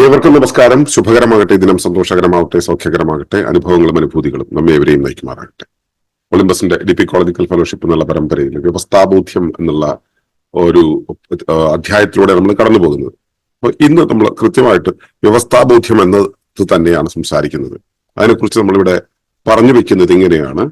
ഏവർക്കും നമസ്കാരം. ശുഭകരമാകട്ടെ. ദിനം സന്തോഷകരമാകട്ടെ സൗഖ്യകരമാകട്ടെ. അനുഭവങ്ങളും അനുഭൂതികളും നമ്മെ എവരെയും നയിക്കുമാറാകട്ടെ. ഒളിമ്പസിന്റെ ഡി പി കോളജിക്കൽ ഫെലോഷിപ്പ് എന്നുള്ള പരമ്പരയിൽ വ്യവസ്ഥാബോധ്യം എന്നുള്ള ഒരു അധ്യായത്തിലൂടെ നമ്മൾ കടന്നു പോകുന്നത്. അപ്പൊ ഇന്ന് നമ്മൾ കൃത്യമായിട്ട് വ്യവസ്ഥാബോധ്യം എന്നത് തന്നെയാണ് സംസാരിക്കുന്നത്. അതിനെക്കുറിച്ച് നമ്മളിവിടെ പറഞ്ഞു വെക്കുന്നത് ഇങ്ങനെയാണ്.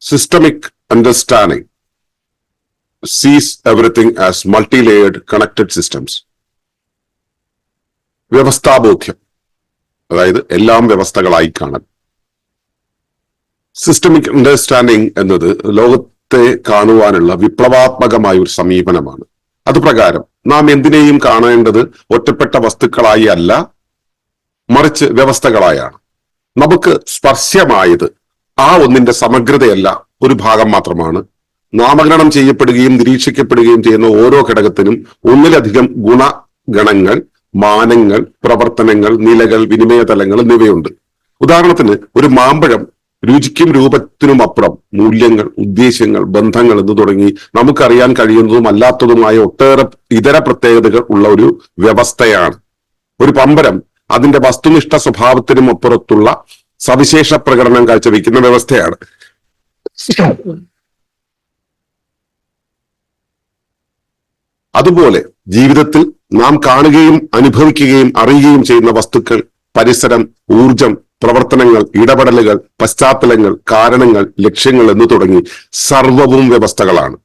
Systemic understanding sees everything as multi layered connected systems വ്യവസ്ഥാബോധ്യം. അതായത് എല്ലാം വ്യവസ്ഥകളായി കാണൽ സിസ്റ്റമിക് അണ്ടർസ്റ്റാൻഡിങ് എന്നത് ലോകത്തെ കാണുവാനുള്ള വിപ്ലവാത്മകമായ ഒരു സമീപനമാണ്. അത് പ്രകാരം നാം എന്തിനേയും കാണേണ്ടത് ഒറ്റപ്പെട്ട വസ്തുക്കളായി അല്ല മറിച്ച് വ്യവസ്ഥകളായാണ്. നമുക്ക് സ്പർശ്യമായത് ആ ഒന്നിന്റെ സമഗ്രതയല്ല ഒരു ഭാഗം മാത്രമാണ്. നാമകരണം ചെയ്യപ്പെടുകയും നിരീക്ഷിക്കപ്പെടുകയും ചെയ്യുന്ന ഓരോ ഘടകത്തിനും ഒന്നിലധികം ഗുണഗണങ്ങൾ മാനങ്ങൾ പ്രവർത്തനങ്ങൾ നിലകൾ വിനിമയ തലങ്ങൾ എന്നിവയുണ്ട്. ഉദാഹരണത്തിന് ഒരു മാമ്പഴം രുചിക്കും രൂപത്തിനും അപ്പുറം മൂല്യങ്ങൾ ഉദ്ദേശ്യങ്ങൾ ബന്ധങ്ങൾ എന്ന് തുടങ്ങി നമുക്കറിയാൻ കഴിയുന്നതും അല്ലാത്തതുമായ ഒട്ടേറെ ഇതര പ്രത്യേകതകൾ ഉള്ള ഒരു വ്യവസ്ഥയാണ്. ഒരു പമ്പരം അതിന്റെ വസ്തുനിഷ്ഠ സ്വഭാവത്തിനും അപ്പുറത്തുള്ള സവിശേഷ പ്രകടനം കാഴ്ചവെക്കുന്ന വ്യവസ്ഥയാണ്. അതുപോലെ ജീവിതത്തിൽ നാം കാണുകയും അനുഭവിക്കുകയും അറിയുകയും ചെയ്യുന്ന വസ്തുക്കൾ പരിസരം ഊർജം പ്രവർത്തനങ്ങൾ ഇടപെടലുകൾ പശ്ചാത്തലങ്ങൾ കാരണങ്ങൾ ലക്ഷ്യങ്ങൾ എന്ന് തുടങ്ങി സർവവും വ്യവസ്ഥകളാണ്.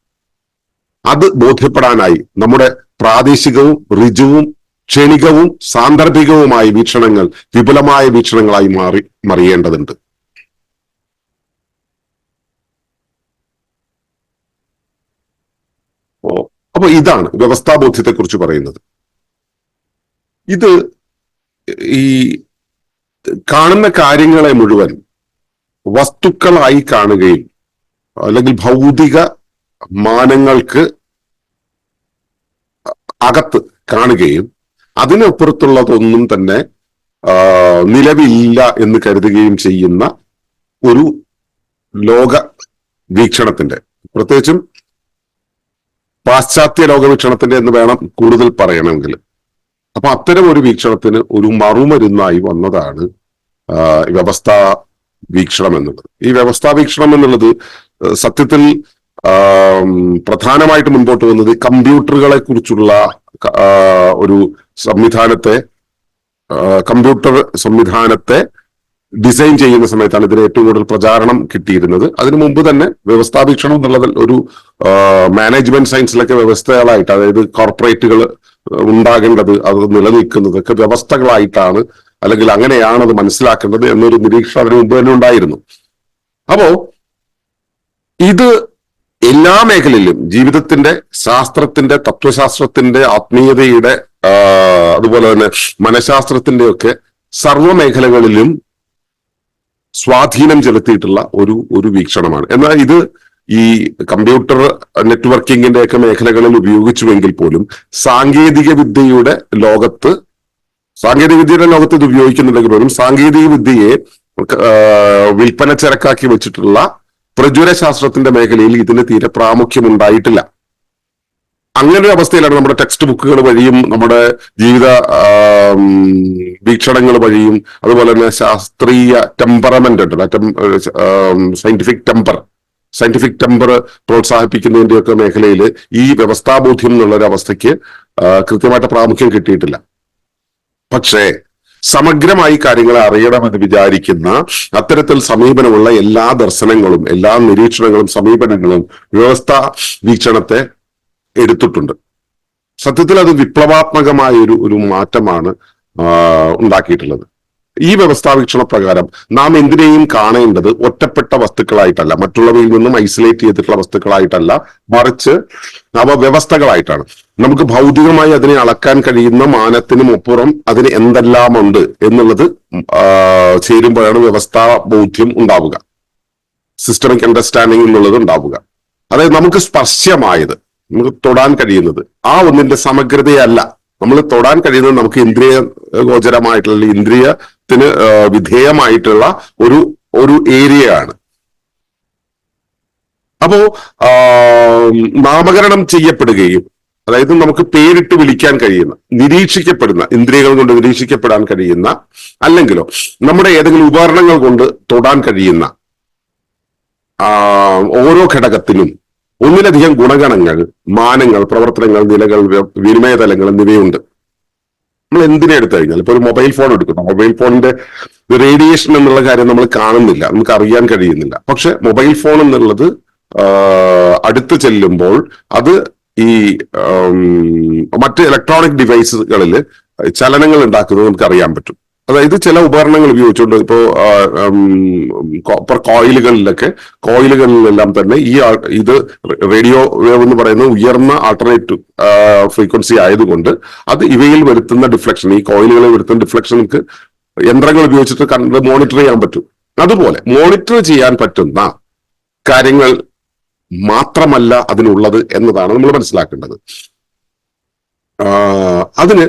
അത് ബോധ്യപ്പെടാനായി നമ്മുടെ പ്രാദേശികവും ഋജുവും ക്ഷണികവും സാന്ദർഭികവുമായ വീക്ഷണങ്ങൾ വിപുലമായ വീക്ഷണങ്ങളായി മാറി മറിയേണ്ടതുണ്ട്. അപ്പൊ ഇതാണ് വ്യവസ്ഥാബോധ്യത്തെ കുറിച്ച് പറയുന്നത്. ഇത് ഈ കാണുന്ന കാര്യങ്ങളെ മുഴുവൻ വസ്തുക്കളായി കാണുകയും അല്ലെങ്കിൽ ഭൗതിക മാനങ്ങൾക്ക് അകത്ത് കാണുകയും അതിനപ്പുറത്തുള്ളതൊന്നും തന്നെ നിലവില്ല എന്ന് കരുതുകയും ചെയ്യുന്ന ഒരു ലോക വീക്ഷണത്തിന്റെ. പ്രത്യേകിച്ചും പാശ്ചാത്യ ലോകവീക്ഷണത്തിന്റെ എന്ന് വേണം കൂടുതൽ പറയണമെങ്കിൽ. അപ്പൊ അത്തരം ഒരു വീക്ഷണത്തിന് ഒരു മറുമരുന്നായി വന്നതാണ് വ്യവസ്ഥാ വീക്ഷണം എന്നുള്ളത്. ഈ വ്യവസ്ഥാ വീക്ഷണം എന്നുള്ളത് സത്യത്തിൽ പ്രധാനമായിട്ട് മുൻപോട്ട് വന്നത് കമ്പ്യൂട്ടറുകളെ കുറിച്ചുള്ള ഒരു സംവിധാനത്തെ കമ്പ്യൂട്ടർ സംവിധാനത്തെ ഡിസൈൻ ചെയ്യുന്ന സമയത്താണ് ഇതിന് ഏറ്റവും കൂടുതൽ പ്രചാരണം കിട്ടിയിരുന്നത്. അതിനു മുമ്പ് തന്നെ വ്യവസ്ഥാപീക്ഷണം എന്നുള്ളതിൽ ഒരു മാനേജ്മെന്റ് സയൻസിലൊക്കെ വ്യവസ്ഥകളായിട്ട് അതായത് കോർപ്പറേറ്റുകൾ ഉണ്ടാകേണ്ടത് അത് നിലനിൽക്കുന്നതൊക്കെ വ്യവസ്ഥകളായിട്ടാണ് അല്ലെങ്കിൽ അങ്ങനെയാണ് അത് മനസ്സിലാക്കേണ്ടത് എന്നൊരു നിരീക്ഷണം അതിനു മുമ്പ് തന്നെ ഉണ്ടായിരുന്നു. അപ്പോ ഇത് എല്ലാ മേഖലയിലും ജീവിതത്തിന്റെ ശാസ്ത്രത്തിന്റെ തത്വശാസ്ത്രത്തിന്റെ ആത്മീയതയുടെ അതുപോലെ തന്നെ മനഃശാസ്ത്രത്തിന്റെ ഒക്കെ സർവ മേഖലകളിലും സ്വാധീനം ചെലുത്തിയിട്ടുള്ള ഒരു ഒരു വീക്ഷണമാണ്. എന്നാൽ ഇത് ഈ കമ്പ്യൂട്ടർ നെറ്റ്വർക്കിംഗിന്റെ ഒക്കെ മേഖലകളിൽ ഉപയോഗിച്ചുവെങ്കിൽ പോലും സാങ്കേതിക വിദ്യയുടെ ലോകത്ത് സാങ്കേതിക വിദ്യയുടെ ലോകത്ത് ഇത് ഉപയോഗിക്കുന്നുണ്ടെങ്കിൽ പോലും സാങ്കേതിക വിദ്യയെ വിൽപ്പന ചരക്കാക്കി വെച്ചിട്ടുള്ള പ്രചുര ശാസ്ത്രത്തിന്റെ മേഖലയിൽ ഇതിന് തീരെ പ്രാമുഖ്യം ഉണ്ടായിട്ടില്ല. അങ്ങനെ ഒരു അവസ്ഥയിലാണ് നമ്മുടെ ടെക്സ്റ്റ് ബുക്കുകൾ വഴിയും നമ്മുടെ ജീവിത വീക്ഷണങ്ങൾ വഴിയും അതുപോലെ തന്നെ ശാസ്ത്രീയ ടെമ്പറമെന്റ് ഉണ്ടല്ലോ സയന്റിഫിക് ടെമ്പർ സയന്റിഫിക് ടെമ്പർ പ്രോത്സാഹിപ്പിക്കുന്നതിന്റെയൊക്കെ മേഖലയിൽ ഈ വ്യവസ്ഥാബോധ്യം എന്നുള്ള ഒരു അവസ്ഥയ്ക്ക് കൃത്യമായിട്ട് പ്രാമുഖ്യം കിട്ടിയിട്ടില്ല. പക്ഷേ സമഗ്രമായി കാര്യങ്ങളെ അറിയണമെന്ന് വിചാരിക്കുന്ന അത്തരത്തിൽ സമീപനമുള്ള എല്ലാ ദർശനങ്ങളും എല്ലാ നിരീക്ഷണങ്ങളും സമീപനങ്ങളും വ്യവസ്ഥ വീക്ഷണത്തെ എടുത്തിട്ടുണ്ട്. സത്യത്തിൽ അത് വിപ്ലവാത്മകമായ ഒരു ഒരു മാറ്റമാണ് ഉണ്ടാക്കിയിട്ടുള്ളത്. ഈ വ്യവസ്ഥാവീക്ഷണ പ്രകാരം നാം എന്തിനേയും കാണേണ്ടത് ഒറ്റപ്പെട്ട വസ്തുക്കളായിട്ടല്ല മറ്റുള്ളവയിൽ നിന്നും ഐസൊലേറ്റ് ചെയ്തിട്ടുള്ള വസ്തുക്കളായിട്ടല്ല മറിച്ച് അവ വ്യവസ്ഥകളായിട്ടാണ്. നമുക്ക് ഭൗതികമായി അതിനെ അളക്കാൻ കഴിയുന്ന മാനത്തിനും അപ്പുറം അതിന് എന്തെല്ലാമുണ്ട് എന്നുള്ളത് ചേരുമ്പോഴാണ് വ്യവസ്ഥാ ബോധ്യം ഉണ്ടാവുക. സിസ്റ്റമിക് അണ്ടർസ്റ്റാൻഡിംഗ് എന്നുള്ളത് ഉണ്ടാവുക. അതായത് നമുക്ക് സ്പർശ്യമായത് നമുക്ക് തൊടാൻ കഴിയുന്നത്. ആ ഒന്നിന്റെ സമഗ്രതയല്ല. നമ്മൾ തൊടാൻ കഴിയുന്നത് നമുക്ക് ഇന്ദ്രിയ ഗോചരമായിട്ടുള്ള ഇന്ദ്രിയത്തിന് വിധേയമായിട്ടുള്ള ഒരു ഒരു ഏരിയ ആണ് അപ്പോ നാമകരണം ചെയ്യപ്പെടുകയും അതായത് നമുക്ക് പേരിട്ട് വിളിക്കാൻ കഴിയുന്ന നിരീക്ഷിക്കപ്പെടുന്ന ഇന്ദ്രിയങ്ങൾ കൊണ്ട് നിരീക്ഷിക്കപ്പെടാൻ കഴിയുന്ന അല്ലെങ്കിലോ നമ്മുടെ ഏതെങ്കിലും ഉപകരണങ്ങൾ കൊണ്ട് തൊടാൻ കഴിയുന്ന ഓരോ ഘടകത്തിനും ഒന്നിലധികം ഗുണഗണങ്ങൾ മാനങ്ങൾ പ്രവർത്തനങ്ങൾ നിലകൾ വിനിമയതലങ്ങൾ വിനിമയ തലങ്ങൾ എന്നിവയുണ്ട്. നമ്മൾ എന്തിനെ എടുത്തു കഴിഞ്ഞാൽ ഇപ്പൊ ഒരു മൊബൈൽ ഫോൺ എടുക്കുന്നു. മൊബൈൽ ഫോണിന്റെ റേഡിയേഷൻ എന്നുള്ള കാര്യം നമ്മൾ കാണുന്നില്ല നമുക്ക് അറിയാൻ കഴിയുന്നില്ല. പക്ഷെ മൊബൈൽ ഫോൺ എന്നുള്ളത് അടുത്ത് ചെല്ലുമ്പോൾ അത് ഈ മറ്റ് ഇലക്ട്രോണിക് ഡിവൈസുകളിൽ ചലനങ്ങൾ ഉണ്ടാക്കുന്നത് നമുക്ക് അറിയാൻ പറ്റും. അതായത് ചില ഉപകരണങ്ങൾ ഉപയോഗിച്ചുകൊണ്ട് ഇപ്പോ കോപ്പർ കോയിലുകളിലൊക്കെ കോയിലുകളിലെല്ലാം തന്നെ ഈ ഇത് റേഡിയോ വേവ് എന്ന് പറയുന്ന ഉയർന്ന ആൾട്ടർനേറ്റീവ് ഫ്രീക്വൻസി ആയതുകൊണ്ട് അത് ഇവയിൽ വരുത്തുന്ന ഡിഫ്ലക്ഷൻ ഈ കോയിലുകളിൽ വരുത്തുന്ന ഡിഫ്ലക്ഷൻ നമുക്ക് യന്ത്രങ്ങൾ ഉപയോഗിച്ചിട്ട് കണ്ട് മോണിറ്റർ ചെയ്യാൻ പറ്റും. അതുപോലെ മോണിറ്റർ ചെയ്യാൻ പറ്റുന്ന കാര്യങ്ങൾ മാത്രമല്ല അതിനുള്ളത് എന്നതാണ് നമ്മൾ മനസ്സിലാക്കേണ്ടത്. അതിന്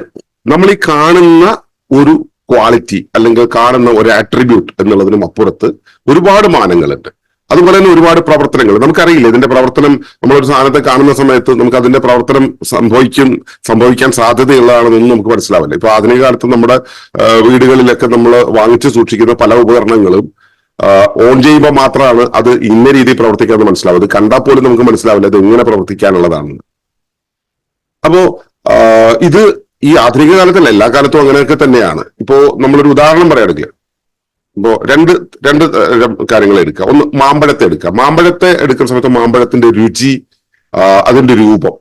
നമ്മൾ ഈ കാണുന്ന ഒരു ക്വാളിറ്റി അല്ലെങ്കിൽ കാണുന്ന ഒരു ആട്രിബ്യൂട്ട് എന്നുള്ളതിനും അപ്പുറത്ത് ഒരുപാട് മാനങ്ങളുണ്ട്. അതുപോലെ തന്നെ ഒരുപാട് പ്രവർത്തനങ്ങൾ. നമുക്കറിയില്ല ഇതിന്റെ പ്രവർത്തനം നമ്മളൊരു സാധനത്തെ കാണുന്ന സമയത്ത് നമുക്ക് അതിന്റെ പ്രവർത്തനം സംഭവിക്കും സംഭവിക്കാൻ സാധ്യതയുള്ളതാണെന്നൊന്നും നമുക്ക് മനസ്സിലാവില്ല. ഇപ്പൊ ആധുനിക കാലത്ത് നമ്മുടെ വീടുകളിലൊക്കെ നമ്മൾ വാങ്ങിച്ചു സൂക്ഷിക്കുന്ന പല ഉപകരണങ്ങളും ഓൺ ചെയ്യുമ്പോൾ മാത്രമാണ് അത് ഇന്ന രീതിയിൽ പ്രവർത്തിക്കാമെന്ന് മനസ്സിലാവും അത് കണ്ടാൽ പോലും നമുക്ക് മനസ്സിലാവില്ല അത് എങ്ങനെ പ്രവർത്തിക്കാനുള്ളതാണെന്ന്. അപ്പോ ഇത് ഈ ആധുനിക കാലത്തല്ല എല്ലാ കാലത്തും അങ്ങനെയൊക്കെ തന്നെയാണ്. ഇപ്പോ നമ്മളൊരു ഉദാഹരണം പറയുകയാണെങ്കിൽ ഇപ്പോ രണ്ട് രണ്ട് കാര്യങ്ങൾ എടുക്കുക. ഒന്ന് മാമ്പഴത്തെ എടുക്കുക. മാമ്പഴത്തെ എടുക്കുന്ന സമയത്ത് മാമ്പഴത്തിന്റെ രുചി അതിന്റെ രൂപം.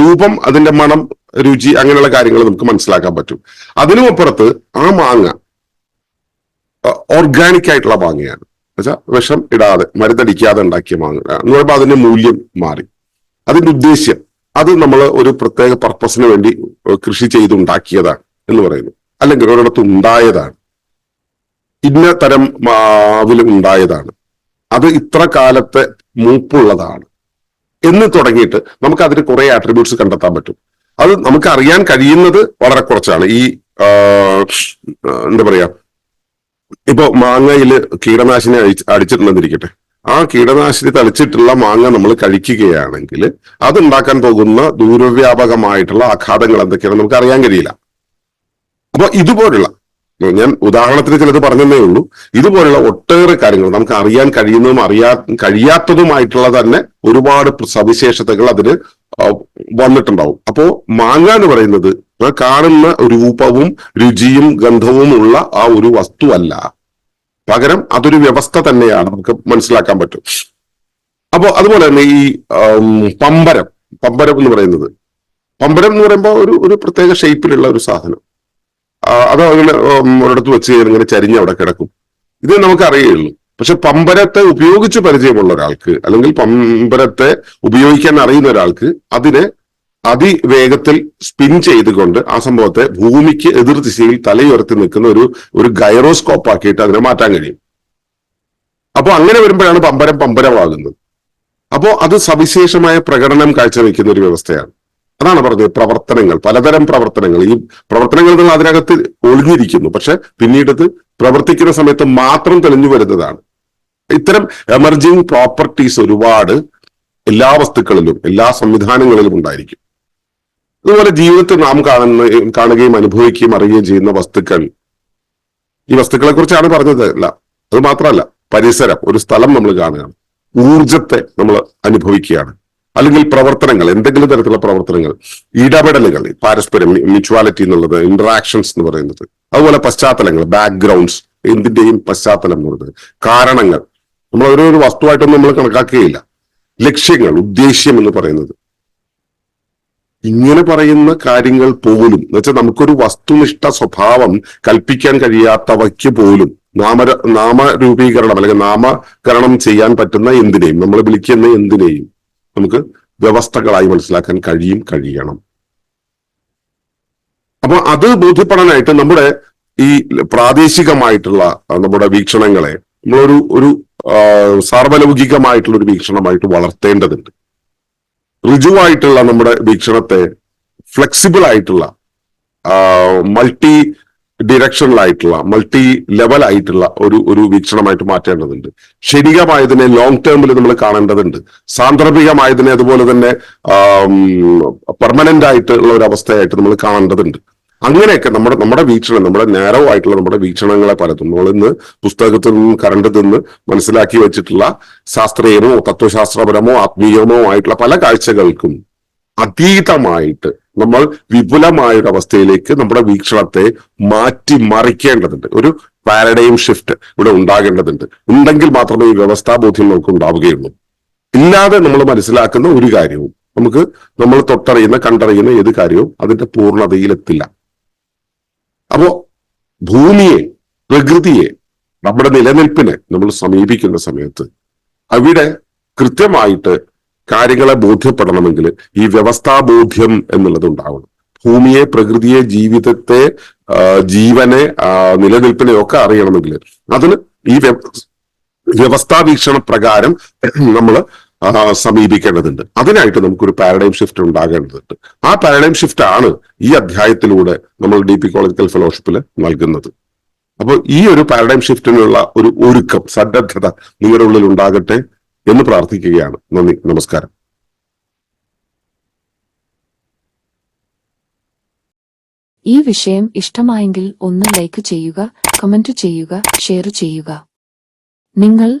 രൂപം അതിന്റെ മണം രുചി അങ്ങനെയുള്ള കാര്യങ്ങൾ നമുക്ക് മനസ്സിലാക്കാൻ പറ്റും. അതിനും അപ്പുറത്ത് ആ മാങ്ങ ഓർഗാനിക് ആയിട്ടുള്ള മാങ്ങയാണ്. വെച്ചാൽ വിഷം ഇടാതെ മരുന്നടിക്കാതെ ഉണ്ടാക്കിയ മാങ്ങ. എന്ന് പറയുമ്പോൾ അതിന്റെ മൂല്യം മാറി. അതിന്റെ ഉദ്ദേശ്യം. അത് നമ്മൾ ഒരു പ്രത്യേക പർപ്പസിന് വേണ്ടി കൃഷി ചെയ്തുണ്ടാക്കിയതാണ് എന്ന് പറയുന്നു. അല്ലെങ്കിൽ ഒരിടത്ത് ഉണ്ടായതാണ് ഇന്ന തരം മാവിൽ ഉണ്ടായതാണ്. അത് ഇത്ര കാലത്തെ മൂപ്പുള്ളതാണ്. എന്ന് തുടങ്ങിയിട്ട് നമുക്ക് അതിന് കുറെ ആട്രിബ്യൂട്ട്സ് കണ്ടെത്താൻ പറ്റും. അത് നമുക്ക് അറിയാൻ കഴിയുന്നത് വളരെ കുറച്ചാണ്. ഈ എന്താ പറയാ ഇപ്പൊ മാങ്ങയിൽ കീടനാശിനി അടിച്ച് അടിച്ചിട്ടുണ്ടെന്നിരിക്കട്ടെ. ആ കീടനാശിനി തളിച്ചിട്ടുള്ള മാങ്ങ നമ്മൾ കഴിക്കുകയാണെങ്കിൽ അതുണ്ടാക്കാൻ പോകുന്ന ദൂരവ്യാപകമായിട്ടുള്ള ആഘാതങ്ങൾ എന്തൊക്കെയാണ് നമുക്ക് അറിയാൻ കഴിയില്ല. അപ്പൊ ഇതുപോലുള്ള ഞാൻ ഉദാഹരണത്തിന് ചിലത് പറഞ്ഞതേ ഉള്ളൂ. ഇതുപോലുള്ള ഒട്ടേറെ കാര്യങ്ങൾ നമുക്ക് അറിയാൻ കഴിയുന്നതും അറിയാ കഴിയാത്തതുമായിട്ടുള്ള തന്നെ ഒരുപാട് സവിശേഷതകൾ അതിന് വന്നിട്ടുണ്ടാവും. അപ്പോ മാങ്ങ എന്ന് പറയുന്നത് കാണുന്ന രൂപവും രുചിയും ഗന്ധവും ഉള്ള ആ ഒരു വസ്തുവല്ല. പകരം അതൊരു വ്യവസ്ഥ തന്നെയാണ് നമുക്ക് മനസ്സിലാക്കാൻ പറ്റും. അപ്പോ അതുപോലെ തന്നെ ഈ പമ്പരം പമ്പരം എന്ന് പറയുന്നത്. പമ്പരം എന്ന് പറയുമ്പോൾ ഒരു ഒരു പ്രത്യേക ഷേപ്പിലുള്ള ഒരു സാധനം. അത് അങ്ങനെ ഒരിടത്ത് വെച്ച് ഇങ്ങനെ ചരിഞ്ഞ് അവിടെ കിടക്കും. ഇത് നമുക്ക് അറിയുള്ളൂ. പക്ഷെ പമ്പരത്തെ ഉപയോഗിച്ച് പരിചയമുള്ള ഒരാൾക്ക് അല്ലെങ്കിൽ പമ്പരത്തെ ഉപയോഗിക്കാൻ അറിയുന്ന ഒരാൾക്ക് അതിനെ അതിവേഗത്തിൽ സ്പിൻ ചെയ്തുകൊണ്ട് ആ സംഭവത്തെ ഭൂമിക്ക് എതിർ ദിശയിൽ തലയുയർത്തി നിൽക്കുന്ന ഒരു ഒരു ഗൈറോസ്കോപ്പ് ആക്കിയിട്ട് അതിനെ മാറ്റാൻ കഴിയും. അപ്പോൾ അങ്ങനെ വരുമ്പോഴാണ് പമ്പരം പമ്പരമാകുന്നത്. അപ്പോൾ അത് സവിശേഷമായ പ്രകടനം കാഴ്ചവെക്കുന്ന ഒരു വ്യവസ്ഥയാണ്. അതാണ് പറഞ്ഞത് പ്രവർത്തനങ്ങൾ പലതരം പ്രവർത്തനങ്ങൾ. ഈ പ്രവർത്തനങ്ങൾ എന്നുള്ള അതിനകത്ത് ഒളിഞ്ഞിരിക്കുന്നു. പക്ഷെ പിന്നീട് പ്രവർത്തിക്കുന്ന സമയത്ത് മാത്രം തെളിഞ്ഞു വരുന്നതാണ്. ഇത്തരം എമർജിങ് പ്രോപ്പർട്ടീസ് ഒരുപാട് എല്ലാ വസ്തുക്കളിലും എല്ലാ സംവിധാനങ്ങളിലും ഉണ്ടായിരിക്കും. അതുപോലെ ജീവിതത്തിൽ നാം കാണുന്ന കാണുകയും അനുഭവിക്കുകയും അറിയുകയും ചെയ്യുന്ന വസ്തുക്കൾ ഈ വസ്തുക്കളെ കുറിച്ചാണ് പറഞ്ഞത്. അല്ല അത് മാത്രമല്ല പരിസരം ഒരു സ്ഥലം നമ്മൾ കാണുകയാണ്. ഊർജത്തെ നമ്മൾ അനുഭവിക്കുകയാണ്. അല്ലെങ്കിൽ പ്രവർത്തനങ്ങൾ എന്തെങ്കിലും തരത്തിലുള്ള പ്രവർത്തനങ്ങൾ ഇടപെടലുകൾ പാരസ്പര്യം മ്യൂച്വാലിറ്റി എന്നുള്ളത് ഇന്ററാക്ഷൻസ് എന്ന് പറയുന്നത്. അതുപോലെ പശ്ചാത്തലങ്ങൾ ബാക്ക്ഗ്രൗണ്ട്സ് എന്തിന്റെയും പശ്ചാത്തലം എന്ന് പറയുന്നത്. കാരണങ്ങൾ നമ്മൾ ഓരോ വസ്തുവായിട്ടൊന്നും നമ്മൾ കണക്കാക്കുകയില്ല. ലക്ഷ്യങ്ങൾ ഉദ്ദേശ്യം എന്ന് പറയുന്നത്. ഇങ്ങനെ പറയുന്ന കാര്യങ്ങൾ പോലും എന്ന് വെച്ചാൽ നമുക്കൊരു വസ്തുനിഷ്ഠ സ്വഭാവം കൽപ്പിക്കാൻ കഴിയാത്തവയ്ക്ക് പോലും നാമ നാമരൂപീകരണം അല്ലെങ്കിൽ നാമകരണം ചെയ്യാൻ പറ്റുന്ന എന്തിനേയും നമ്മൾ വിളിക്കുന്ന എന്തിനേയും നമുക്ക് വ്യവസ്ഥകളായി മനസ്സിലാക്കാൻ കഴിയും കഴിയണം. അപ്പൊ അത് ബോധ്യപ്പെടാനായിട്ട് നമ്മുടെ ഈ പ്രാദേശികമായിട്ടുള്ള നമ്മുടെ വീക്ഷണങ്ങളെ നമ്മളൊരു ഒരു സാർവലൗകികമായിട്ടുള്ള ഒരു വീക്ഷണമായിട്ട് വളർത്തേണ്ടതുണ്ട്. ഋജുവായിട്ടുള്ള നമ്മുടെ വീക്ഷണത്തെ ഫ്ലെക്സിബിൾ ആയിട്ടുള്ള മൾട്ടി ഡിറക്ഷണലായിട്ടുള്ള മൾട്ടി ലെവൽ ആയിട്ടുള്ള ഒരു ഒരു വീക്ഷണമായിട്ട് മാറ്റേണ്ടതുണ്ട്. ക്ഷണികമായതിനെ ലോങ് ടേമിൽ നമ്മൾ കാണേണ്ടതുണ്ട്. സാന്ദർഭികമായതിനെ അതുപോലെ തന്നെ പെർമനന്റ് ആയിട്ടുള്ള ഒരു അവസ്ഥയായിട്ട് നമ്മൾ കാണേണ്ടതുണ്ട്. അങ്ങനെയൊക്കെ നമ്മുടെ നമ്മുടെ വീക്ഷണം നമ്മുടെ നേരോ ആയിട്ടുള്ള നമ്മുടെ വീക്ഷണങ്ങളെ പലതും നമ്മൾ ഇന്ന് പുസ്തകത്തിൽ നിന്നും കറണ്ട് നിന്ന് മനസ്സിലാക്കി വെച്ചിട്ടുള്ള ശാസ്ത്രീയമോ തത്വശാസ്ത്രപരമോ ആത്മീയമോ ആയിട്ടുള്ള പല കാഴ്ചകൾക്കും അതീതമായിട്ട് നമ്മൾ വിപുലമായ ഒരു അവസ്ഥയിലേക്ക് നമ്മുടെ വീക്ഷണത്തെ മാറ്റി മറിക്കേണ്ടതുണ്ട്. ഒരു പാരഡൈം ഷിഫ്റ്റ് ഇവിടെ ഉണ്ടാകേണ്ടതുണ്ട്. ഉണ്ടെങ്കിൽ മാത്രമേ ഈ വ്യവസ്ഥാബോധ്യം നമുക്ക് ഉണ്ടാവുകയുള്ളൂ. ഇല്ലാതെ നമ്മൾ മനസ്സിലാക്കുന്ന ഒരു കാര്യവും നമുക്ക് നമ്മൾ തൊട്ടറിയുന്ന കണ്ടറിയുന്ന ഏത് കാര്യവും അതിന്റെ പൂർണതയിലെത്തില്ല. അപ്പോ ഭൂമിയെ പ്രകൃതിയെ നമ്മുടെ നിലനിൽപ്പിനെ നമ്മൾ സമീപിക്കുന്ന സമയത്ത് അവിടെ കൃത്യമായിട്ട് കാര്യങ്ങളെ ബോധ്യപ്പെടണമെങ്കിൽ ഈ വ്യവസ്ഥാബോധ്യം എന്നുള്ളത് ഉണ്ടാവണം. ഭൂമിയെ പ്രകൃതിയെ ജീവിതത്തെ ജീവനെ നിലനിൽപ്പിനെ ഒക്കെ അറിയണമെങ്കിൽ അതിന് ഈ വ്യവസ്ഥാവീക്ഷണ വ്യവസ്ഥാ വീക്ഷണ പ്രകാരം നമ്മൾ സമീപിക്കേണ്ടതുണ്ട്. അതിനായിട്ട് നമുക്കൊരു പാരഡൈം ഷിഫ്റ്റ് ഉണ്ടാകേണ്ടതുണ്ട്. ആ പാരഡൈം ഷിഫ്റ്റ് ആണ് ഈ അധ്യായത്തിലൂടെ നമ്മൾ ഡി പി കോളേജിക്കൽ ഫെലോഷിപ്പിൽ നൽകുന്നത്. അപ്പോൾ ഈ ഒരു പാരഡൈം ഷിഫ്റ്റിനുള്ള ഒരു ഒരുക്കം സന്നദ്ധത നിങ്ങളുടെ ഉള്ളിൽ ഉണ്ടാകട്ടെ എന്ന് പ്രാർത്ഥിക്കുകയാണ്. നന്ദി നമസ്കാരം. ഈ വിഷയം ഇഷ്ടമായെങ്കിൽ ഒന്ന് ലൈക്ക് ചെയ്യുക കമന്റ് ചെയ്യുക ഷെയർ ചെയ്യുക. നിങ്ങൾ